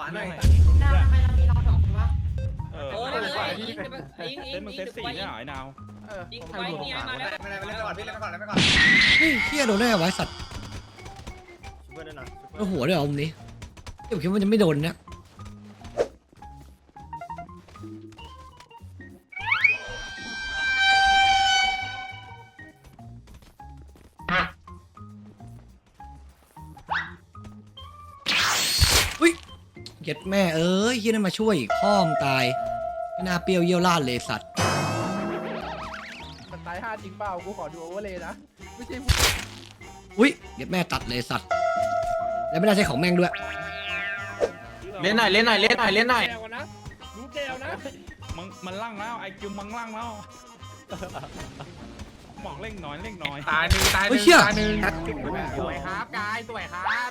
วาหน่อยดาวทำไมเรามีเราสองคนวะเออโอ้ยเล่นเลยก่อนอิงอิงอิงเล่นมึงเซตสี่เนี่ยเหรอไอ้นาวอิงไปนี่ไงมาแล้วไม่ได้ไม่ได้ไปก่อนพี่เล่นไปก่อนเล่นไปก่อนเฮ้ยเฮียโดนได้ไงวะไอ้สัตว์ช่วยด้วยหน่อยโดนหัวด้วยเหรอมุมนี้เดี๋ยวผมคิดว่ามันจะไม่โดนเนี่ย ย็ดแม่เอ้ยเฮียนั่นมาช่วยอีกพ่อมงตายไม่น่าเปรี้ยวเยี่ยวลาดเลยสัตว์มันตายห้าจริงเปล่า กูขอดูโอเวอร์เลยนะ ไม่ใช่อุ้ยเย็ดแม่ตัดเลยสัตว์แล้วไม่น่าใช่ของแม่งด้วย เล่นหน่อยเล่นหน่อยเล่นหน่อยเล่นหน่อย แก้วนะรู้แก้วนะ มันมันล่างแล้วไอคิวมันล่างแล้วหมอกเร่งหน่อยเร่งหน่อยตายหนึ่งตายหเฮ้ยนึ่งเชี่ย ตายหนึ่งสวยครับกายสวยครับ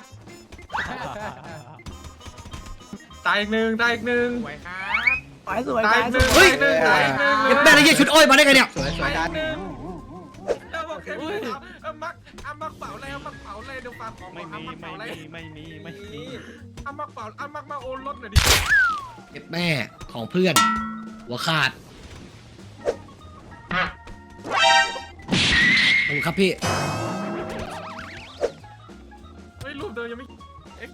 ตายอีกหนึ่งตายอีกหนึ่งสวยครับสวยสวยตายอีกหนึ่งเฮ้ย ตายอีกหนึ่งเย็ดแม่แล้วเหี้ยชุดอ้อยมาได้ไงเนี่ยสวยสวยกันเอาบอกแค่นี้ครับเอามักเอามักเป๋าเลยเอามักเป๋าเลยเดี๋ยวฝากของไม่เอามีมักไม่เป๋าเลยมีไม่มีไม่มีเอามักเป๋าเอามักมาโอนรถหน่อยดิเย็ดแม่ของเพื่อน หัวขาดขอบคุณครับพี่เฮ้ยรูปเดิมยังไม่เอ๊ะ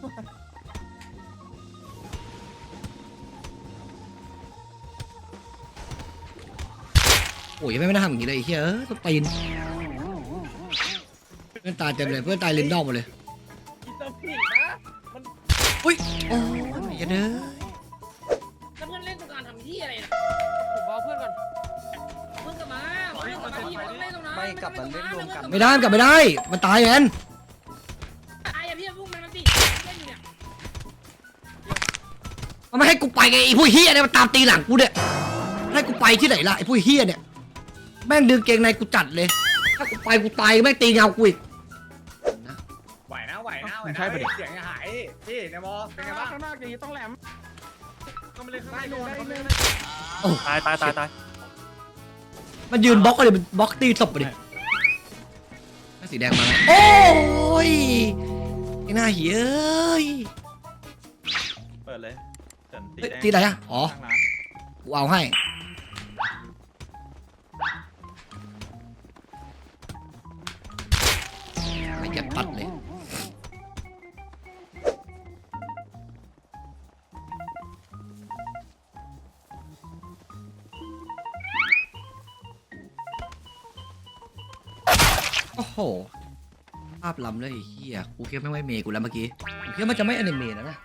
โอ้ยยังไม่น่าทำอย่างนี้เลยไอ้เฮียเอ้ยต้องตีนเพื่อนตายเต็มเลยเพื่อนตายเลนดอมหมดเลยอินเตอร์พีนะอุ้ยโอ้ยอย่าเด้อแล้วเพื่อนเล่นตรงกลางทำที่อะไรนะผมเอาเพื่อนก่อนเพื่อนกลับมาเพื่อนกลับมาที่เล่นตรงนั้นไม่กลับมาเล่นรวมกัน ไม่ได้มันกลับไม่ได้ มันตายแอนตายอะพี่พุ่งมันมันสิเล่นอยู่เนี่ยมันไม่ให้กูไปไงไอ้พวกเฮียเนี่ยมันตามตีหลังกูเนี่ยให้กูไปที่ไหนล่ะไอ้พวกเฮียเนี่ย แม่งดึงเกงในกูจัดเลย ถ้ากูไปกูตายแม่งตีเงากูอีกไหวนะไหวนะไหวนะเสียงหายพี่ในมอเป็นไงบ้างข้างหน้าอย่างนี้ต้องแหลมเข้ามาเลยข้างในก่อนได้เข้ามาเลเลยยตายตายตายตายมันยืนบล็อกเลยมันบล็อกตีศพเลยสีแดงมาแล้วโอ้ยไอ้หน้าเหี้ยเอ้ยเปิดเลยเฉินตีเฮ้ยแดงตีไหนอะอ๋อ ข้างร้านกูเอาให้ ไม่ยัดปัดเลย โอ้โห ภาพล้ำเลยไอ้เฮียกูเคิดว่ไม่เมย์กูแล้วเมื่อกี้กูเคิดว่ามันจะไม่อนิเมะนะนะ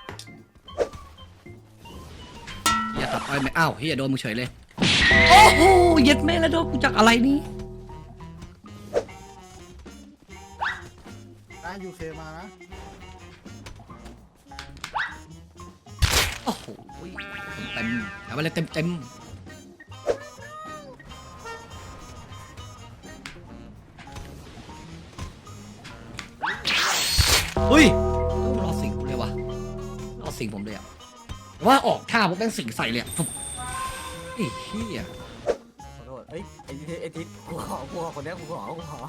เฮียตัดไปไม่อ้าวเฮียโดนมึงเฉยเลย โอ้โหเย็ดแม่แล้วโดนกูจากอะไรนี่ นะยูเคมานะโอ้โหเต็มเอาไปเลยเต็มเต็มเฮ้ยรอสิงผมเลยวะรอสิงผมเลยอะแต่ว่าออกท่าผมแม่งสิงใส่เลยอะฟุ๊บไอ้เหี้ยขอโทษเฮ้ยไอ้ทิศไอ้ทิศกูขอกูขอคนนี้กูขอกูขอ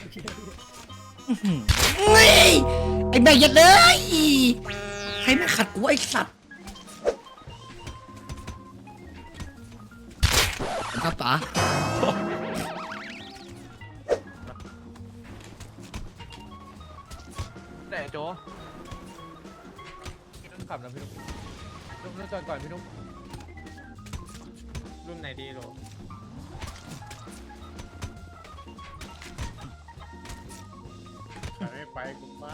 อื้อหือ เฮ้ยไอ้แม่ยัดเลยใครแม่ขัดกูไอ้สัตว์ครับป๋าแต่โจพี่นุ่มขับนะพี่นุ่มนุ่มนุ่มจอดก่อนพี่นุ่มรุ่นไหนดีโหล ไม่ไปกูไป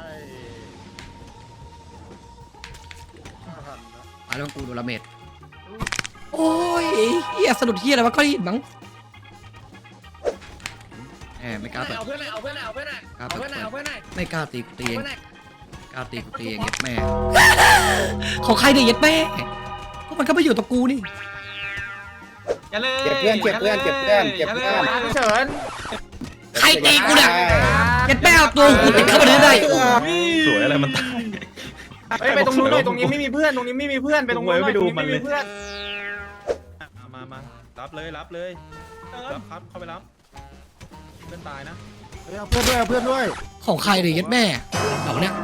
มาแล้วกูโดนละเม็ดโอ้ยเฮียสะดุดเฮียอะไรวะก้อนหินมั้งแหมไม่กล้าเปิด เอาเพื่อนหน่อยเอาเพื่อนหน่อยเอาเพื่อนหน่อยกล้าเอาเปิเพื่อดนหน่อยเอาเพื่อนหน่อยไม่กล้าตีกูตีเองเพื่อนหน่อยกล้าตีกูตีเองเย็ดแม่ ของใครเนี่ยเย็ดแม่พวกมันก็ไม่อยู่กับกูนี่อย่าเลยเก็บเพื่อนเก็บเพื่อนเก็บเพื่อนเก็บเพื่อนย่าลยเฉิน ใครตีกูเนี่ยเย็ดแม่เอาตัวกูติดเข้ามาได้ได้โอ้ยสวยอะไรมันตาย เฮ้ยไปตรงนู้นหน่อยตรงนี้ไม่มีเพื่อนตรงนี้ไม่มีเพื่อนไปตรงนู้นหน่อยไปตดูรงนี้มันไม่เลมียเพื่อนมามามารับเลยรับเลยรับครับเข้าไปรับเพื่อนตายนะเอาเพื่อนด้วยเอาเพื่อนด้วยของใครเนี่ยเย็ดแม่เหล่าเนี้ย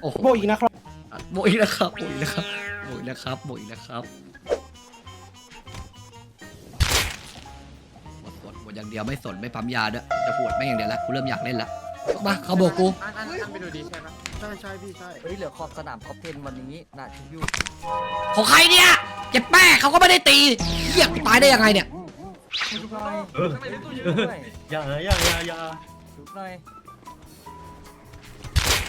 โอ้โหโบอีกนะครับโบอีกแล้วครับโบอีกแล้วครับโบอีกแล้วครับโบอีกแล้วครับ อย่างเดียวไม่สนไม่ปั๊มยาด้วยจะปวดไม่งอย่างเดียวละกูเริ่มอยากเล่นละมาเขาโบกกูอันอันอันไปดูดีใช่ไหมใช่ใช่พี่ใช่เฮ้ยเหลือขอบสนามท็อป10วันนี้น่าชุบอยู่ของใครเนี่ยเจ็บแป้เขาก็ไม่ได้ตีเหี้ยกูตายได้ยังไงเนี่ยชุบหน่อยข้างในตู้เย็นชุบหน่อยอย่าอย่าอย่าอย่าชุบหน่อย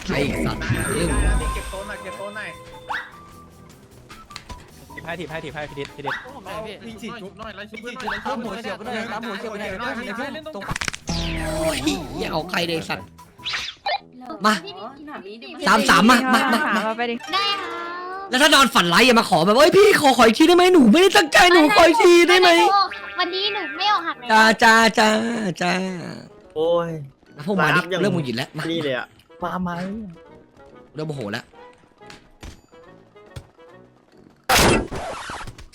ไอ้สัตว์พี่เอ้ยเก็บโต๊ะหน่อยเก็บโต๊ะหน่อย ถีบให้ถีบให้ถีบให้พี่ดิษพี่ดิษพี่ฉีดจุ๊บหน่อยไล่ชุบหน่อยตามหัวเฉียบไปหน่อยตามหัวเฉียบไปหน่อยตรงโอ้ยเหี้ยเอาใครเดยสัตว์ มาถามนี้ดิสามสามมามามามาไปดิได้ค่ะแล้วถ้านอนฝันร้ายอย่ามาขอแบบเอ้ยพี่ขอขออีกทีได้ไหมหนูไม่ได้ตั้งใจหนูขออีกทีได้ไหมวันนี้หนูไม่ออกหักเลยจ้าจ้าจ้าจ้าโอ้ยพวกมาดิรับยังเริ่มมุนหงิดแล้วมานี่เลยอะมาไหมเริ่มโมโหแล้ว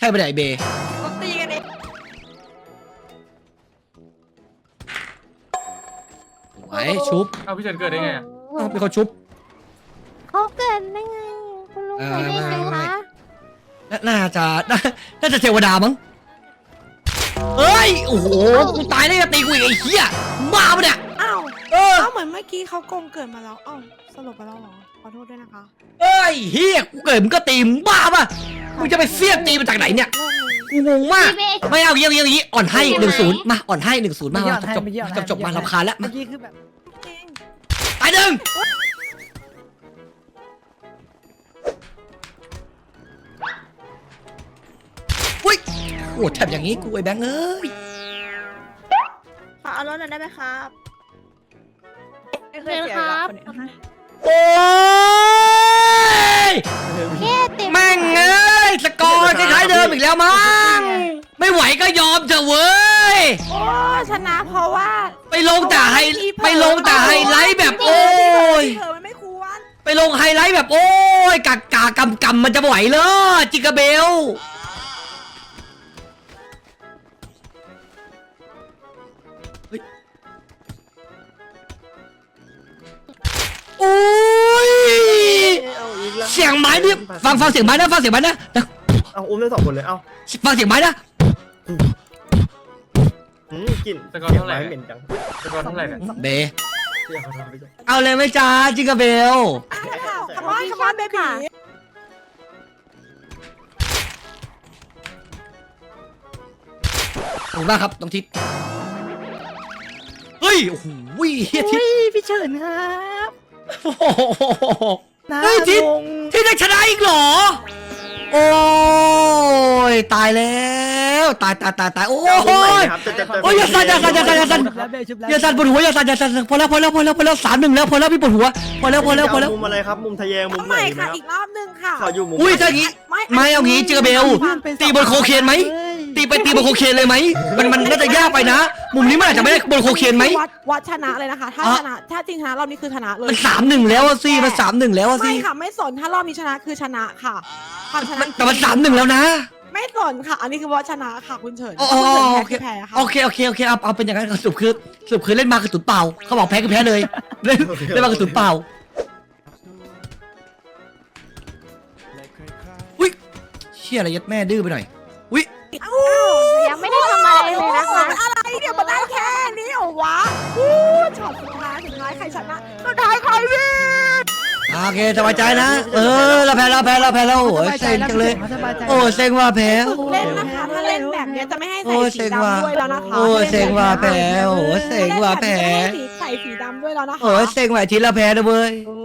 ใช่ปะเนี่ยไอเบย์ก็ตีกันเองไว้ชุบเอาพี่เฉินเกิดได้ไงเอ้าเป็นคนชุบ เขาเกิดได้ไงคุณลุงเออเคยได้ไหมไม่ คะน่าน่าจะน่าน่าจะเทวดามั้งเอ้ย โอ้โห กูตายได้จะตีกูอีกไอ้เหี้ยบ้าปะเนี่ย อ้าวเออ เอ้าเหมือนเมื่อกี้เขาโกงเกิดมาแล้วอ้าวสรุปไปแล้วเหรอข อโทษด้วยนะคะเอ้ยเฮียกูเกิดมึงก็ตีมึงบ้าปะมึงจะไปเสี้ยนตีมาจากไหนเนี่ยกูงงมาก ไม่เอาอย่างนี้อย่างนี้อ่อนให้หนึ่งศูนย์มาอ่อนให้หนึ่งศูนย์มามาจบจบจบมาลำคาญแล้วเมื่มาอกี้คือแบบจริงตายหนึ่งอุ้ยโอ้แทบอย่างนี้กูไอ้แบงค์เอ้ยขอเอารถหน่อยได้ไหมครับเดินครับ โอ้ยแค่เต็มแม่งเอ้ยสกอร์คล้ายๆเดิมอีกแล้วมั้งไม่ไหวก็ยอมเถอะเว้ย โอ้ชนะเพราะว่าไปลงแต่ไฮไปลงแต่ไฮไลท์แบบโอ้ยเผลอมันไม่ควร ไปลงไฮไลท์แบบโอ้ยกากกากำกำมันจะไหวเหรอจิกาเบล โอ้ยเอาอีกแล้วเสียงไม้นี่ฟังฟังเสียงไม้นะฟังเสียงไม้นะนะเอาอุ้มได้สองคนเลยเอาฟังเสียงไม้นะอืมกลิ่นสกอร์เสียงเท่าไหร่ไม้เหม็นจังสกอร์เท่าไหร่เนี่ยเบเสียงเขาทำไปจังเอาเลยไหมจ้าจิกาเบลอะค่ะคำว่าคำว่าเบบีขอบคุณมากครับน้องทิศเฮ้ยโอ้โหเฮียทิศพี่เฉินครับ โอ้โหเฮ้ยทิศทิศได้ชนะอีกเหรอ โอ้ยตายแล้วตายตายตายตายโอ้เอาอุ้มใหม่ยนะครับจะจะจะโอ้ยอย่าสั่นอย่าสั่นอย่าสั่นอย่าสั่นแล้วเบลชุบแล้วอย่าสั่นปวดหัวอย่าสั่นอย่าสั่นพอแล้วพอแล้วพอแล้วพอแล้วสามหนึ่งแล้วพอแล้วพี่ปวดหัวพอแล้วพอแล้วพอแล้วมุมอะไรครับ มุมทะแยงมุมทำไหไมนค่ะนะอีกรอบหนึ่งค่ะขออยู่มุมอุ้ยไหนถ้าอย่างงี้ไม่ไม่เอางี้เจอเบล ตีบนโคเคนไหม ตีไปตีบนโคเคนเลยไหมมันมันน่าจะยากไปนะ มุมนี้มันอาจจะไม่ได้บนโคเคนไหม วัดวัดชนะเลยนะคะ ถ้าอะ ชนะถ้าจริงชนะรอบนี้คือชนะเลยมันสามหนึ่งแล้วอะสิมันสามหนึ่งแล้วอะสิไม่ค่ะไม่สนถ้ารอบนี้ชนะคือชนะค่ะความชนะมันแต่มันสามหนึ่งแล้วนะ ไม่สนค่ะ อันนี้คือวัดชนะค่ะคุณเฉินอ๋อถ้าคุณเฉินโอแพ้เคคือแพ้ค่ะโอเคโอเคโอเคเอาเอาเป็นอย่างนั้นสรุปคือสรุปคือเล่นมาคือตุนเปล่าเขาบอกแพ้คือแพ้เลยเล่นเล่นมาคือตุนเปล่าอุ้ยเชี่ยอะไรยัดแม่ดื้อไปหน่อย ชนะสุดท้ายใครพี่โอเคสบายใจนะ เออเราแพ้เราแพ้เราแพ้เราโอ้ยเซ็งจังเลยสบายใจโอ้เซ็งว่าแพ้ฝึกเล่นนะคะถ้าเล่นแบบเนี้ยจะไม่ให้โอ้ใส่เซ็สีงว่ะดำด้วยแล้วนะคะโอ้เซ็งว่าแพ้โอ้เซ็งว่าแพ้ถ้าเล่นแบบนี้จะไม่ให้ใส่สีดำด้วยแล้วนะคะโอ้เซ็งว่าทีละแพ้นะเว้ยโอ้ยแพ้